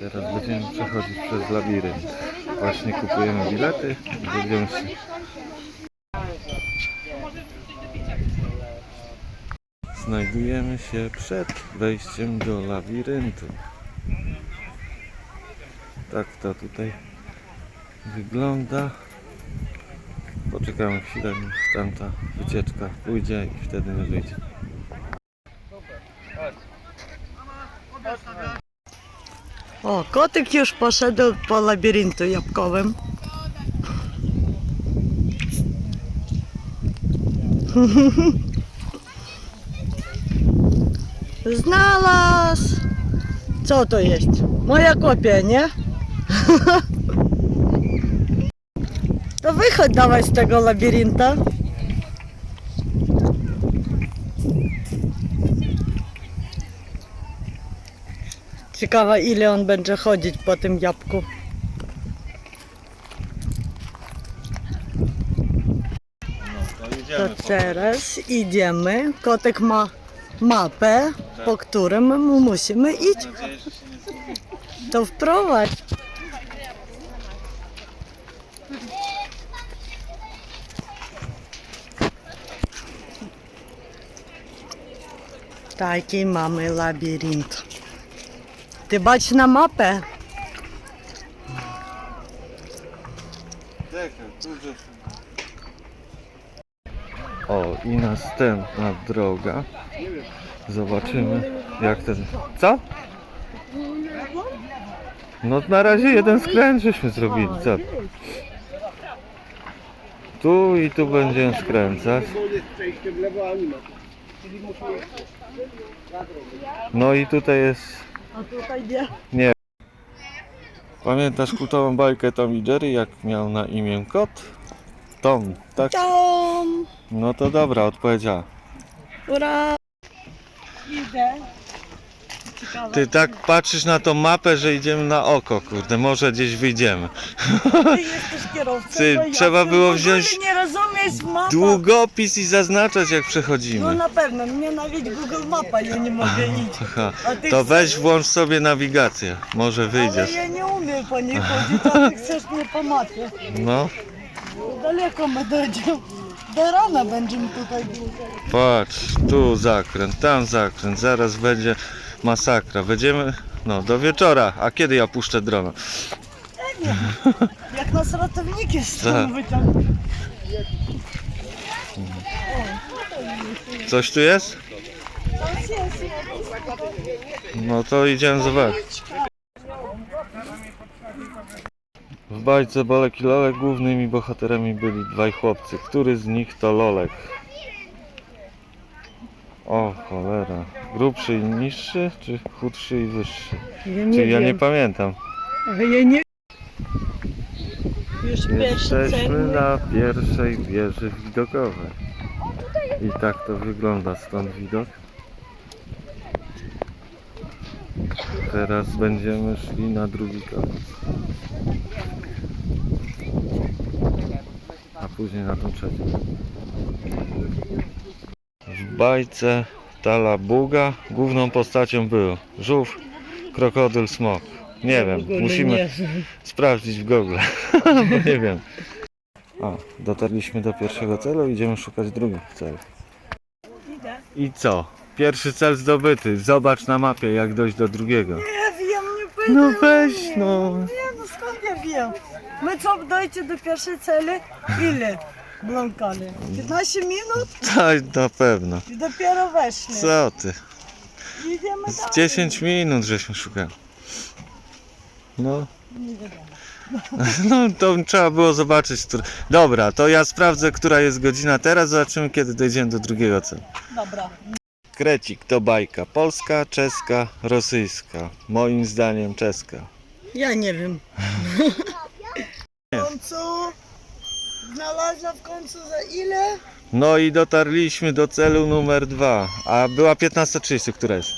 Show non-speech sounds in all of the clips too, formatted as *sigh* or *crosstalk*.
Teraz będziemy przechodzić przez labirynt. Właśnie kupujemy bilety będziemy się... Znajdujemy się przed wejściem do labiryntu. Tak to tutaj wygląda. Poczekamy chwilę, niech tamta wycieczka pójdzie i wtedy my wyjdziemy. O, kotyk już poszedł po labiryntu jabłkowym. *laughs* Znalazł! Co to jest? Moja kopia, nie? *laughs* To wychodź dawaj z tego labirynta. Ciekawe ile on będzie chodzić po tym jabłku. To teraz idziemy. Kotek ma mapę, po którym my musimy iść. To wprowadź. Taki mamy labirynt. Ty bacz na mapę. O, i następna droga. Zobaczymy jak ten... Co? No na razie jeden skręt żeśmy zrobili, co? Tu i tu będziemy skręcać. No i tutaj jest... A tutaj nie. Pamiętasz kultową bajkę Tom i Jerry, jak miał na imię kot? Tom, tak? Tam! No to dobra, odpowiedziała. Ura! Idę. Ty tak patrzysz na tą mapę, że idziemy na oko, kurde, może gdzieś wyjdziemy. Ty jesteś kierowcą. Ty, ja trzeba w było ogóle wziąć nie rozumiesz mapa. Długopis i zaznaczać jak No przechodzimy. na pewno, mnie nawet Google Mapa ja nie mogę iść. Aha, A ty to chcesz- weź włącz sobie nawigację, może Ale wyjdziesz. ja nie umiem po niej chodzić, a ty chcesz mnie po mapie. No, Daleko my dojdziemy. Do rana będziemy tutaj dłużej. patrz, tu zakręt, tam zakręt, zaraz będzie masakra. Będziemy, no, do wieczora. A kiedy ja puszczę drona? Jak nas ratowniki Tak. stąd. Coś tu jest. No to idziemy zobaczyć. W bajce Bolek i Lolek głównymi bohaterami byli dwaj chłopcy. Który z nich to Lolek? O cholera. Grubszy i niższy, czy chudszy i wyższy? Ja Czy ja nie pamiętam. Ja nie Już pierwszy Jesteśmy na pierwszej wieży widokowej. I tak to wygląda stąd widok. Teraz będziemy szli na drugi koniec. A później na tą trzecią. W bajce Tala Buga główną postacią był żółw, krokodyl, smok. Nie wiem, musimy *laughs* sprawdzić w Google, *laughs* bo nie wiem. A, dotarliśmy do pierwszego celu, idziemy szukać drugich celów. Idę. I co? Pierwszy cel zdobyty. Zobacz na mapie, jak dojść do drugiego. Nie wiem, nie pytam. No weź, no. Nie, no skąd ja wiem? My co, dojdzie do pierwszej celi? Ile? Blankali. 15 minut Tak, na pewno. i dopiero weszli. Co ty? Idziemy Z dalej. 10 minut żeśmy szukali. No, Nie wiadomo. *laughs* no to trzeba było zobaczyć. Który... Dobra, to ja sprawdzę, która jest godzina teraz. Zobaczymy, kiedy dojdziemy do drugiego celu. Dobra. Krecik to bajka polska, czeska, rosyjska. Moim zdaniem czeska. Ja nie wiem. *laughs* W końcu znalazła w końcu za ile? No i dotarliśmy do celu numer dwa. A była 15.30, która jest?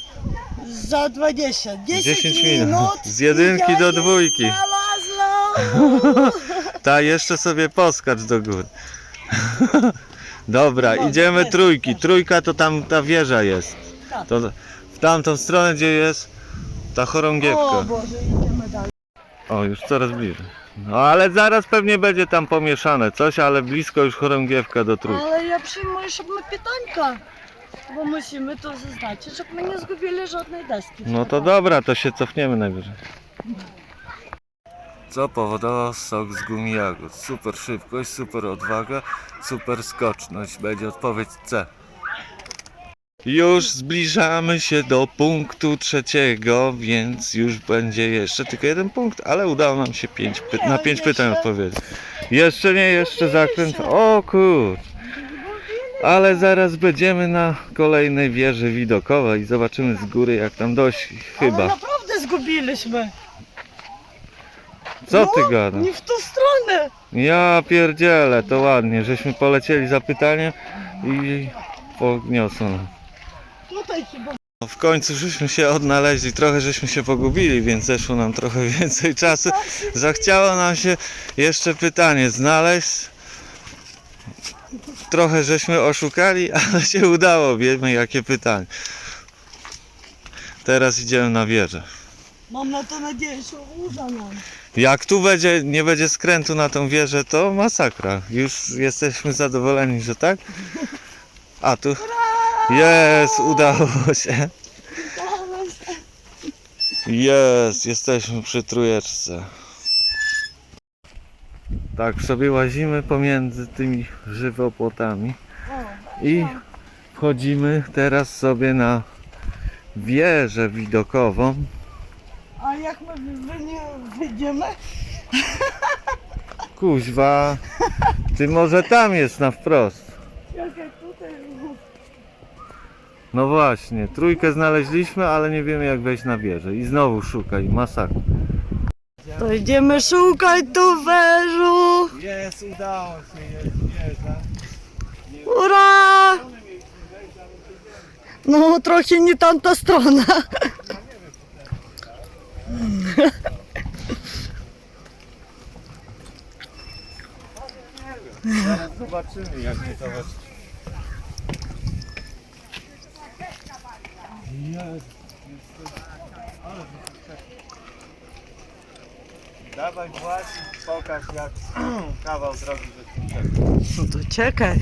Za 20. 10, 10 minut. Z jedynki ja do dwójki. Znalazłam. *laughs* Ta jeszcze sobie poskacz do góry. *laughs* Dobra, No, idziemy jest, trójki. jest. Trójka to tam ta wieża jest. Tak. To w tamtą stronę gdzie jest, ta chorągiewka. O Boże, idziemy dalej. O, już coraz bliżej. No ale zaraz pewnie będzie tam pomieszane coś, ale blisko już chorągiewka do trójki. Ale ja przyjmuję, żeby my pytańka. Bo musimy to zaznaczyć, żeby my nie zgubili żadnej deski. No to dobra, to się cofniemy najwyżej. Co powodowało sok z gumi jagód? Super szybkość, super odwaga, super skoczność. Będzie odpowiedź C. Już zbliżamy się do punktu trzeciego, więc już będzie jeszcze tylko jeden punkt, ale udało nam się pięć py- na pięć pytań odpowiedzieć. Jeszcze nie, jeszcze zakręt. O kur... Ale zaraz będziemy na kolejnej wieży widokowej i zobaczymy z góry jak tam dojść. Ale Chyba. naprawdę zgubiliśmy. Co ty No, gadasz? Nie w tą stronę. Ja pierdzielę, to ładnie, żeśmy polecieli za pytaniem i chyba. No w końcu żeśmy się odnaleźli, trochę żeśmy się pogubili, więc zeszło nam trochę *laughs* więcej czasu. Zachciało nam się jeszcze pytanie znaleźć. Trochę żeśmy oszukali, *laughs* ale się udało, wiemy jakie pytanie. Teraz idziemy na wieżę. Mam na to nadzieję, że uda nam. Jak tu będzie, nie będzie skrętu na tą wieżę, to masakra. Już jesteśmy zadowoleni, że tak? A tu jest, udało się. Jest, jesteśmy przy trójeczce. Tak sobie łazimy pomiędzy tymi żywopłotami i wchodzimy teraz sobie na wieżę widokową. A jak my wyjdziemy? Kuźwa, ty może tam jest na wprost. *laughs* No właśnie, trójkę znaleźliśmy, ale nie wiemy jak wejść na wieżę. I znowu szukaj, masakra. To idziemy szukać tu wężu. Jest, udało się, jest wieża. Ura! No trochę nie tamta strona. Zaraz zobaczymy jak nie to wejść. Dawaj właśnie, pokaż jak *clears throat* kawał drogi przeszli. No to czekaj.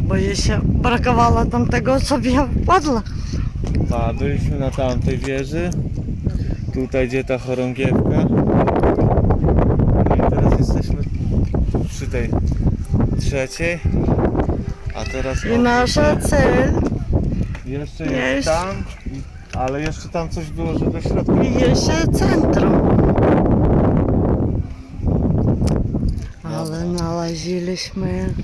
Bo jej się brakowało tam tego, co ja wpadła. A, byliśmy na tamtej wieży. Tutaj gdzie ta chorągiewka. No i teraz jesteśmy przy tej trzeciej. A teraz I nasza cel jeszcze jest- jest tam. Ale jeszcze tam coś było, że do środka. i jeszcze centrum. Ale znaleźliśmy.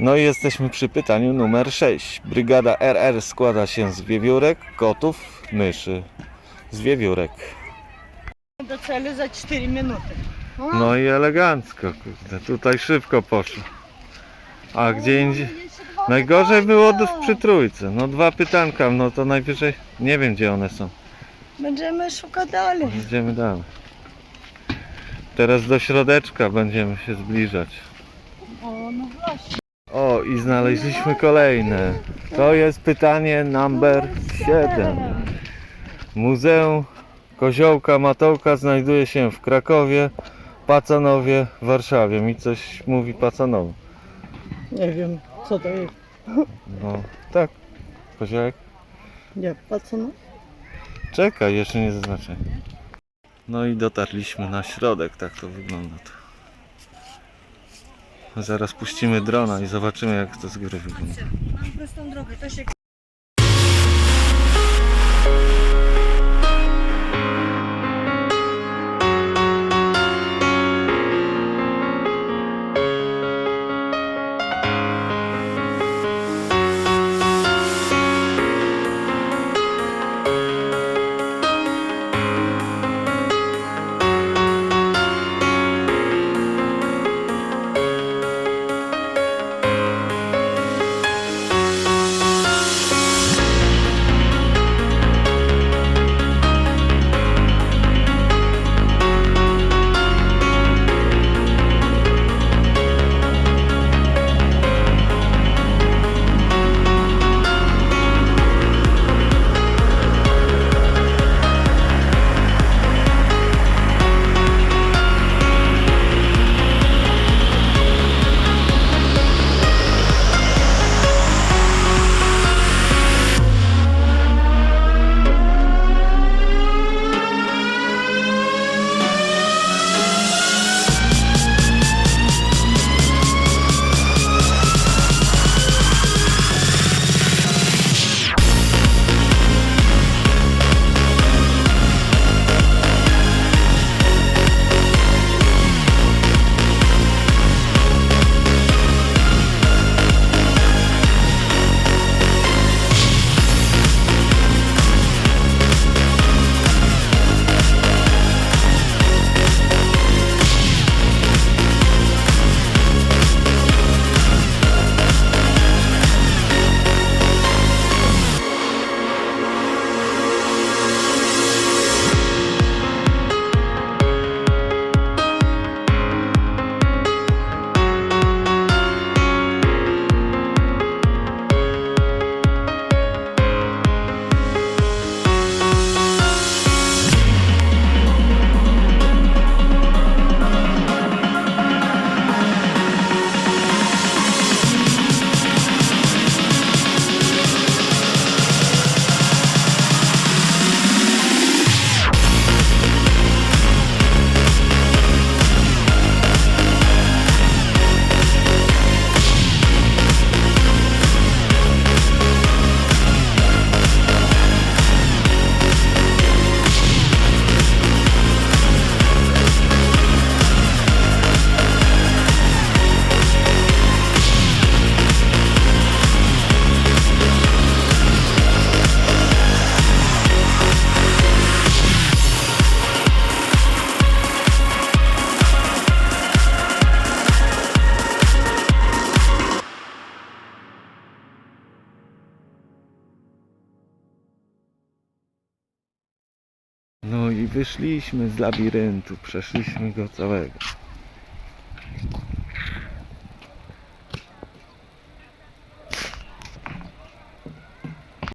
No i jesteśmy przy pytaniu numer 6. Brygada RR składa się z wiewiórek, kotów, myszy. Z wiewiórek. Do celu za 4 minuty. No i elegancko, kurde. Tutaj szybko poszło. A gdzie indziej? Najgorzej było przy trójce. No dwa pytanka, no to najwyżej nie wiem gdzie one są. Będziemy szukać dalej. Idziemy dalej. Teraz do środeczka będziemy się zbliżać. O, no właśnie. O, i znaleźliśmy kolejne. To jest pytanie number 7. Muzeum Koziołka Matołka znajduje się w Krakowie, Pacanowie, Warszawie. Mi coś mówi Pacanowo. Nie wiem, co to jest. No, tak. Koziołek? Nie, no. Czekaj, jeszcze nie zaznaczę. No i dotarliśmy na środek, tak to wygląda. To. Zaraz puścimy drona i zobaczymy jak to z góry wygląda. Mam prostą drogę, to się Wyszliśmy z labiryntu, przeszliśmy go całego.